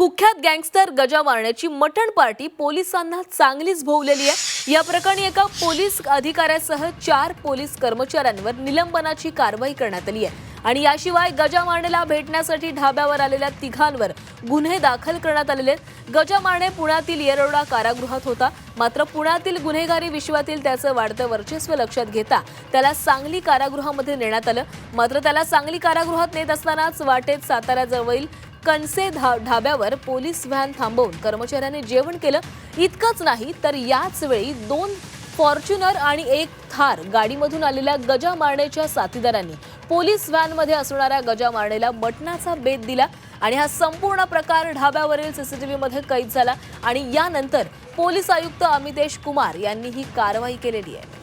कुख्यात गँगस्टर गजा मारण्याची मटण पार्टी पोलिसांना चांगलीच भोवलेली आहे. या प्रकरणी एका पोलीस अधिकाऱ्यासह चार पोलीस कर्मचाऱ्यांवर निलंबनाची कारवाई करण्यात आली आहे. आणि याशिवाय गजा मारणेला भेटण्यासाठी ढाब्यावर आलेल्या तिघांवर गुन्हे दाखल करण्यात आलेले आहेत. गजा मारणे पुण्यातील येरोडा कारागृहात होता. मात्र पुण्यातील गुन्हेगारी विश्वातील त्याचं वाढतं वर्चस्व लक्षात घेता त्याला सांगली कारागृहामध्ये नेण्यात आलं. मात्र त्याला सांगली कारागृहात नेत असतानाच वाटेत साताऱ्याजवळील कणसे धा ढाब्यावर पोलीस व्हॅन थांबवून कर्मचाऱ्यांनी जेवण केलं. इतकंच नाही तर याच वेळी दोन फॉर्च्युनर आणि एक थार गाडीमधून आलेल्या गजा मारण्याच्या साथीदारांनी पोलीस व्हॅनमध्ये असणाऱ्या गजा मारणेला मटणाचा बेत दिला आणि हा संपूर्ण प्रकार ढाब्यावरील सीसीटीव्हीमध्ये कैद झाला. आणि यानंतर पोलीस आयुक्त अमितेश कुमार यांनी ही कारवाई केलेली आहे.